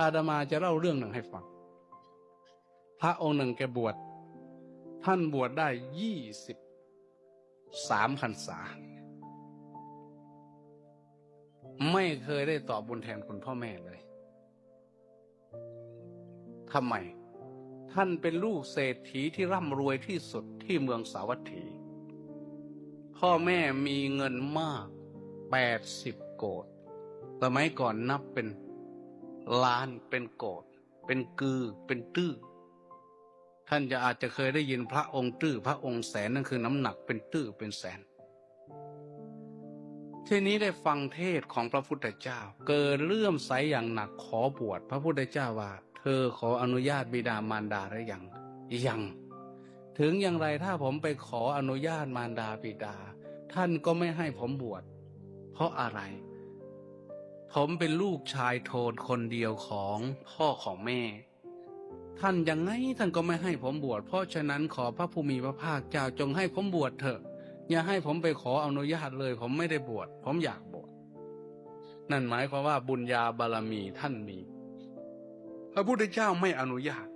อาดามาจะเล่าเรื่องหนึ่งให้ฟัง พระองค์หนึ่งแกบวช ท่านบวชได้ยี่สิบสามพรรษา ไม่เคยได้ตอบบุญแทนคุณพ่อแม่เลยทำไม ท่านเป็นลูกเศรษฐีที่ร่ำรวยที่สุดที่เมืองสาวัตถี พ่อแม่มีเงินมากแปดสิบโกดสมัยก่อนนับเป็น ลานเป็นโกดเป็นกือเป็นตื้อท่านจะอาจจะเคยได้ยินพระองค์ตื้อพระองค์แสนนั่นคือน้ำหนักเป็นตื้อเป็นแสน ทีนี้ได้ฟังเทศของพระพุทธเจ้า เกิดเลื่อมใสอย่างหนักขอบวชพระพุทธเจ้าว่า เธอขออนุญาตบิดามารดาหรือยังยัง ถึงอย่างไรถ้าผมไปขออนุญาตมารดาบิดา ท่านก็ไม่ให้ผมบวชเพราะอะไร ผมเป็นลูกชายโทนคนเดียวของพ่อของแม่ ท่านยังไงท่านก็ไม่ให้ผมบวช เพราะฉะนั้นขอพระภูมิพระภาคเจ้าจงให้ผมบวชเถอะ อย่าให้ผมไปขออนุญาตเลย ผมไม่ได้บวช ผมอยากบวช นั่นหมายความว่าบุญญาบารมีท่านมี พระพุทธเจ้าไม่อนุญาต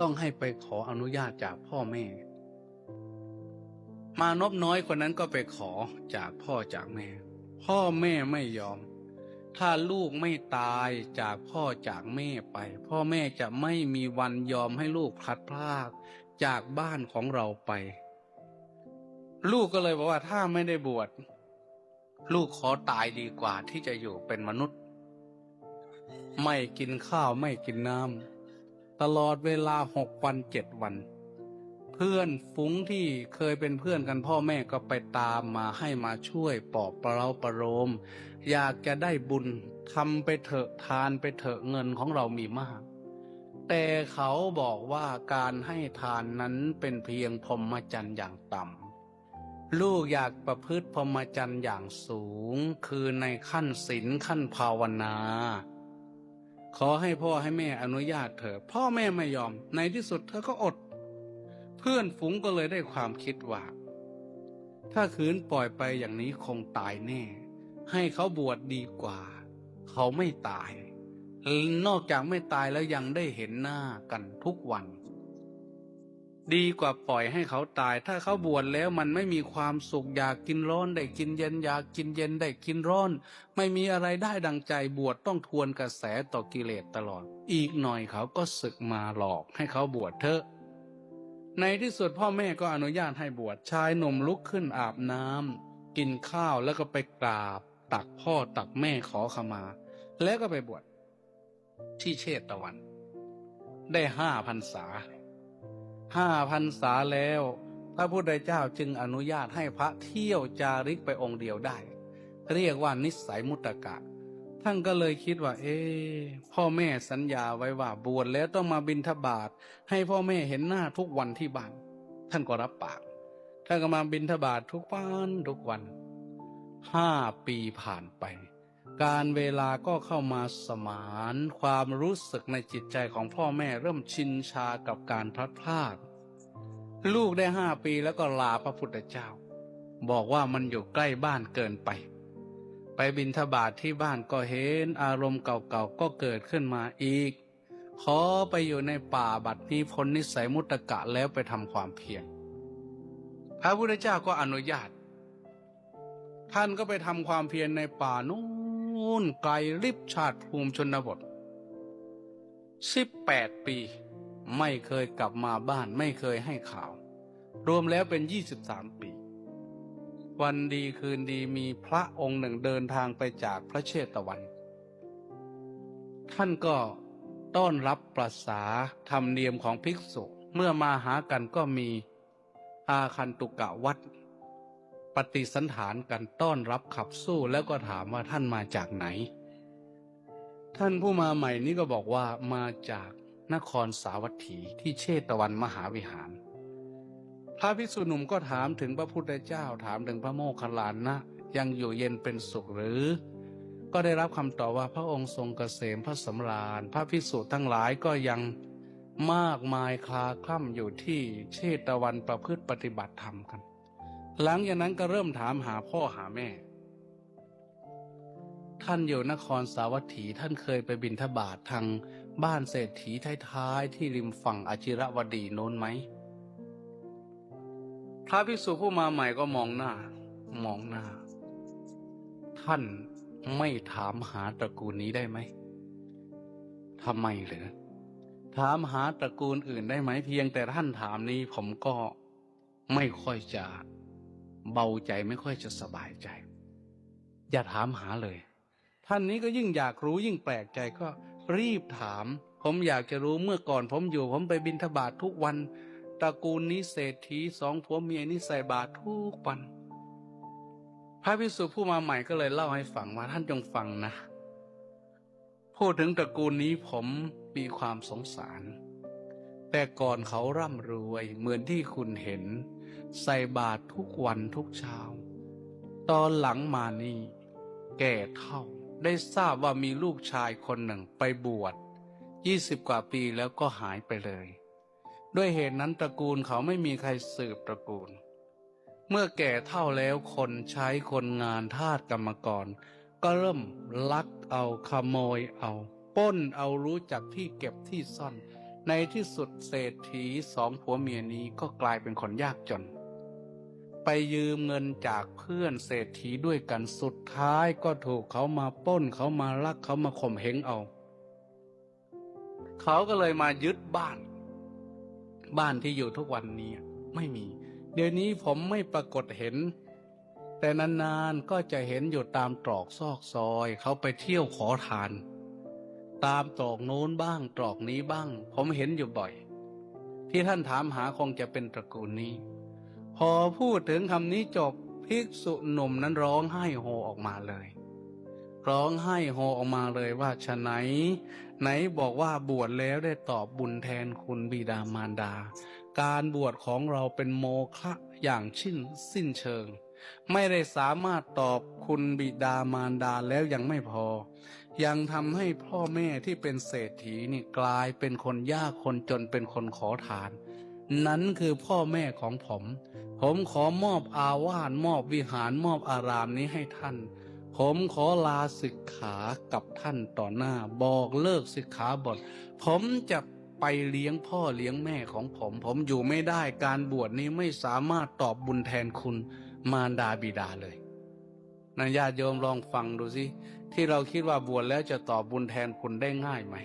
ต้องให้ไปขออนุญาตจากพ่อแม่ มานบน้อยคนนั้นก็ไปขอจากพ่อจากแม่ พ่อแม่ไม่ยอม ถ้าลูกไม่ตายจากพ่อจากแม่ไป พ่อแม่จะไม่มีวันยอมให้ลูกพลัดพรากจากบ้านของเราไป ลูกก็เลยบอกว่าถ้าไม่ได้บวชลูกขอตายดีกว่าที่จะอยู่เป็นมนุษย์ ไม่กินข้าวไม่กินน้ำตลอดเวลาหกวันเจ็ดวัน พื่อนฟุ้งที่เคยเป็นเพื่อนกันพ่อแม่ก็ไปตามมาให้มาช่วยปอบประเราประโลมอยากจะได้บุญทำไปเถอะทานไปเถอะเงินของเรามีมาก แต่เขาบอกว่าการให้ทานนั้นเป็นเพียงพรหมจรรย์อย่างต่ำลูกอยากประพฤติพรหมจรรย์อย่างสูง คือในขั้นศีลขั้นภาวนาขอให้พ่อให้แม่อนุญาตเถอะพ่อแม่ไม่ยอม ในที่สุดเธอก็อด เพื่อนฝูงก็เลยได้ความคิดว่า ถ้าคืนปล่อยไปอย่างนี้คงตายแน่ ให้เขาบวชดดีกว่า เขาไม่ตาย นอกจากไม่ตายแล้วยังได้เห็นหน้ากันทุกวัน ดีกว่าปล่อยให้เขาตาย ถ้าเขาบวชแล้วมันไม่มีความสุขอยากกินร้อนได้กินเย็นอยากกินเย็นได้กินร้อน ไม่มีอะไรได้ดังใจบวชต้องทวนกระแสต่อกิเลสตลอด อีกหน่อยเขาก็ศึกมาหลอกให้เขาบวชเถอะ ในที่สุดพ่อแม่ก็อนุญาตให้บวชชายหนุ่มลุกขึ้นอาบน้ำกินข้าวแล้วก็ไปกราบ ตักพ่อตักแม่ขอขมา แล้วก็ไปบวชที่เชตตะวัน ได้ห้าพันษาห้าพันษาแล้ว พระพุทธเจ้าจึงอนุญาตให้พระเที่ยวจาริกไปองค์เดียวได้ เรียกว่านิสัยมุตตกะ ท่านก็เลยคิดว่า เอ๊พ่อแม่สัญญาไว้ว่าบวชแล้วต้องมาบิณฑบาตให้พ่อแม่เห็นหน้าทุกวันที่บ้านท่านก็รับปากท่านก็มาบิณฑบาตทุกวันทุกวันห้าปีผ่านไป การเวลาก็เข้ามาสมานความรู้สึกในจิตใจของพ่อแม่เริ่มชินชากับการพลัดพรากลูกได้ห้าปีแล้วก็ลาพระพุทธเจ้า บอกว่ามันอยู่ใกล้บ้านเกินไป ไปบินทบาทที่บ้านก็เห็นอารมณ์เก่าๆก็เกิดขึ้นมาอีก ขอไปอยู่ในป่าบัดนี้พ้นนิสัยมุตตกะแล้วไปทำความเพียรพระพุทธเจ้าก็อนุญาต ท่านก็ไปทำความเพียรในป่านู่นไกลลิบชาติภูมิชนบทสิบแปดปี ไม่เคยกลับมาบ้านไม่เคยให้ข่าว รวมแล้วเป็นยี่สิบสามปี วันดีคืนดีมีพระองค์หนึ่งเดินทางไปจากพระเชตวัน ท่านก็ต้อนรับประษาธรรมเนียมของภิกษุเมื่อมาหากันก็มีอาคันตุกะวัดปฏิสันฐานกันต้อนรับขับสู้แล้วก็ถามว่าท่านมาจากไหน ท่านผู้มาใหม่นี้ก็บอกว่ามาจากนครสาวัตถีที่เชตวันมหาวิหาร พระภิกษุหนุ่มก็ถามถึงพระพุทธเจ้าถามถึงพระโมคคัลลานะ ยังอยู่เย็นเป็นสุขหรือ ก็ได้รับคำตอบว่าพระองค์ทรงเกษมพระสำราญ พระภิกษุทั้งหลายก็ยังมากมายคลาคล่ำอยู่ที่เชตวันประพฤติปฏิบัติธรรมกัน หลังจากนั้นก็เริ่มถามหาพ่อหาแม่ ท่านอยู่นครสาวัตถีท่านเคยไปบินทบาททางบ้านเศรษฐีท้ายๆที่ริมฝั่งอจิรวดีโน้นไหม พระภิกษุผู้มาใหม่ก็มองหน้า มองหน้า ท่านไม่ถามหาตระกูลนี้ได้ไหมทำไมเหรือถามหาตระกูลอื่นได้ไหมเพียงแต่ท่านถามนี้ผมก็ไม่ค่อยจะเบาใจไม่ค่อยจะสบายใจ อย่าถามหาเลย ท่านนี้ก็ยิ่งอยากรู้ยิ่งแปลกใจก็รีบถาม ผมอยากจะรู้เมื่อก่อน ผมอยู่ ผมไปบินทบาททุกวัน ตระกูลนี้เศรษฐีสองผัวเมียนี่ใส่บาตรทุกวัน พระภิกษุผู้มาใหม่ก็เลยเล่าให้ฟังว่าท่านจงฟังนะ พูดถึงตระกูลนี้ผมมีความสงสาร แต่ก่อนเขาร่ำรวยเหมือนที่คุณเห็น ใส่บาตรทุกวันทุกเช้า ตอนหลังมานี่แก่เท่าได้ทราบว่ามีลูกชายคนหนึ่งไปบวชยี่สิบกว่าปีแล้วก็หายไปเลย ด้วยเหตุนั้นตระกูลเขาไม่มีใครสืบตระกูล เมื่อแก่เท่าแล้วคนใช้คนงานทาสกรรมกร ก็เริ่มลักเอาขโมยเอาป้นเอารู้จักที่เก็บที่ซ่อน ในที่สุดเศรษฐีสองผัวเมียนี้ก็กลายเป็นคนยากจน ไปยืมเงินจากเพื่อนเศรษฐีด้วยกันสุดท้ายก็ถูกเขามาป้นเขามาลักเขามาข่มเหงเอา เขาก็เลยมายึดบ้าน บ้านที่อยู่ทุกวันนี้ไม่มี เดี๋ยวนี้ผมไม่ปรากฏเห็น แต่นานๆก็จะเห็นอยู่ตามตรอกซอกซอย เขาไปเที่ยวขอทาน ตามตรอกโน้นบ้างตรอกนี้บ้าง ผมเห็นอยู่บ่อย ที่ท่านถามหาคงจะเป็นตระกูลนี้ พอพูดถึงคำนี้จบภิกษุหนุ่มนั้นร้องไห้โฮออกมาเลย ร้องไห้โฮออกมาเลยว่าฉะไหน ไหนบอกว่าบวชแล้วได้ตอบบุญแทนคุณบิดามารดา การบวชของเราเป็นโมฆะอย่างชิ้นสิ้นเชิง ไม่ได้สามารถตอบคุณบิดามารดาแล้วยังไม่พอ ยังทำให้พ่อแม่ที่เป็นเศรษฐีนี่กลายเป็นคนยากคนจนเป็นคนขอทาน นั้นคือพ่อแม่ของผม ผมขอมอบอาวาสมอบวิหารมอบอารามนี้ให้ท่าน ผมขอลาสิกขากับท่านต่อหน้า บอกเลิกสิกขาบท ผมจะไปเลี้ยงพ่อเลี้ยงแม่ของผม ผมอยู่ไม่ได้การบวชนี้ไม่สามารถตอบบุญแทนคุณมารดาบิดาเลยนันญาติโยมลองฟังดูสิ ที่เราคิดว่าบวชแล้วจะตอบบุญแทนคุณได้ง่ายไหม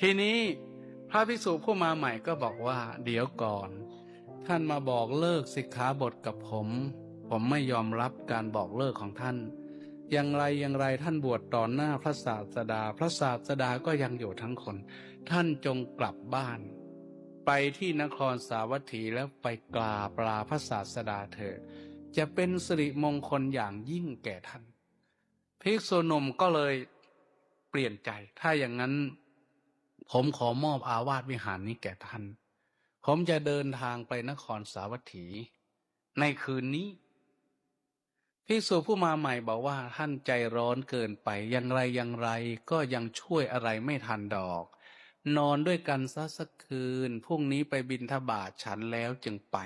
ทีนี้พระภิกษุผู้มาใหม่ก็บอกว่า เดี๋ยวก่อน ท่านมาบอกเลิกสิกขาบทกับผม ผมไม่ยอมรับการบอกเลิกของท่าน อย่างไรอย่างไรท่านบวชต่อหน้าพระศาสดา พระศาสดาก็ยังอยู่ทั้งคน ท่านจงกลับบ้าน ไปที่นครสาวัตถีแล้วไปกราบลาพระศาสดาเถิดจะเป็นสิริมงคลอย่างยิ่งแก่ท่านภิกษุหนุ่มก็เลยเปลี่ยนใจ ถ้าอย่างนั้น ผมขอมอบอาวาสวิหารนี้แก่ท่าน ผมจะเดินทางไปนครสาวัตถี ในคืนนี้ ภิกษุผู้มาใหม่บอกว่าท่านใจร้อนเกินไปอย่างไรอย่างไรก็ยังช่วยอะไรไม่ทันดอก นอนด้วยกันซะสักคืนพรุ่งนี้ไปบินทบาทฉันแล้วจึงไป